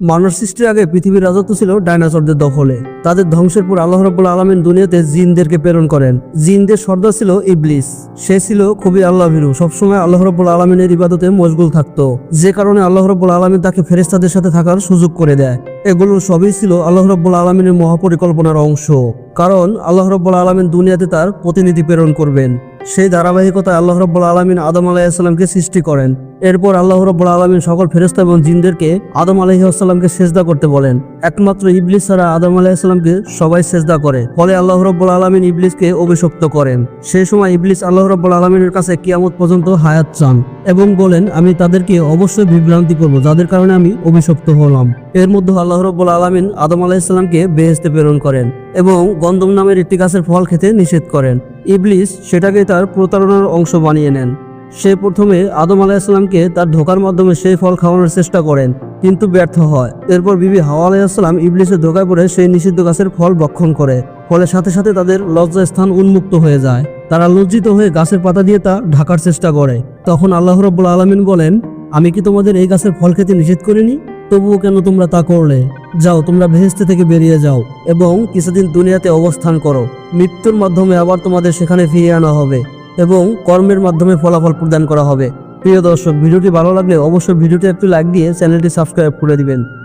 মানব সৃষ্টির আগে পৃথিবীর রাজত্ব ছিল ডাইনোসরদের দখলে। তাদের ধ্বংসের পর আল্লাহ রব্বুল আলমিন দুনিয়াতে জিনদেরকে প্রেরণ করেন। জিনদের সর্দার ছিল ইবলিস। সে ছিল খুবই আল্লাহ ভীরু সবসময় আল্লাহ রব্বুল আলমিনের ইবাদতে মশগুল থাকতো। যে কারণে আল্লাহ রব্বুল আলমিন তাকে ফেরেস্তাদের সাথে থাকার সুযোগ করে দেয়। এগুলো সবই ছিল আল্লাহ রব্বুল আলমিনের মহাপরিকল্পনার অংশ। কারণ আল্লাহ রব্বুল আলমিন দুনিয়াতে তার প্রতিনিধি প্রেরণ করবেন। সেই ধারাবাহিকতায় আল্লাহ রব্বুল আলমিন আদম আলাইসাল্লামকে সৃষ্টি করেন। এরপর আল্লাহ রব্বুল আলমিন সকল ফেরেস্তা এবং জিনদেরকে আদম আলাইসাল্লামকে সেজদা করতে বলেন। একমাত্র ইবলিস ছাড়া আদম আলাইসাল্লামকে সবাই সেজদা করে। ফলে আল্লাহ রব্বুল আলমিন ইবলিসকে অভিশপ্ত করেন। সেই সময় ইবলিস আল্লাহ রব্বুল আলমিনের কাছে কিয়ামত পর্যন্ত হায়াত চান এবং বলেন, আমি তাদেরকে অবশ্যই বিভ্রান্তি করব, যাদের কারণে আমি অভিশপ্ত হলাম। এর মধ্যে আল্লাহ রব্বুল আলমিন আদম আলাইসাল্লামকে বেহেস্তে প্রেরণ করেন এবং গন্দম নামের একটি গাছের ফল খেতে নিষেধ করেন। ইবলিস সেটাকে তার প্রতারণার অংশ বানিয়ে নেন। সে প্রথমে আদম আলাইসাল্লামকে তার ধোকার মাধ্যমে সেই ফল খাওয়ানোর চেষ্টা করেন, কিন্তু ব্যর্থ হয়। এরপর বিবি হাওয়া আলাইসাল্লাম ইবলিসের ধোকায় পড়ে সেই নিষিদ্ধ গাছের ফল ভক্ষণ করে, ফলে সাথে সাথে তাদের লজ্জা স্থান উন্মুক্ত হয়ে যায়। তারা লজ্জিত হয়ে গাছের পাতা দিয়ে তা ঢাকার চেষ্টা করে। তখন আল্লাহ রব্বুল আলমিন বলেন, আমি কি তোমাদের এই গাছের ফল খেতে নিষেধ করিনি? তবুও কেন তোমরা তা করলে? যাও, তোমরা ভেহেস্তে থেকে বেরিয়ে যাও এবং কিছুদিন দুনিয়াতে অবস্থান করো। মৃত্যুর মাধ্যমে আবার তোমাদের সেখানে ফিরিয়ে আনা হবে। এবং কর্মের মাধ্যমে ফলাফল প্রদান করা হবে। প্রিয় দর্শক, ভিডিওটি ভালো লাগলে অবশ্যই ভিডিওটি একটু লাইক দিয়ে চ্যানেলটি সাবস্ক্রাইব করে দিবেন।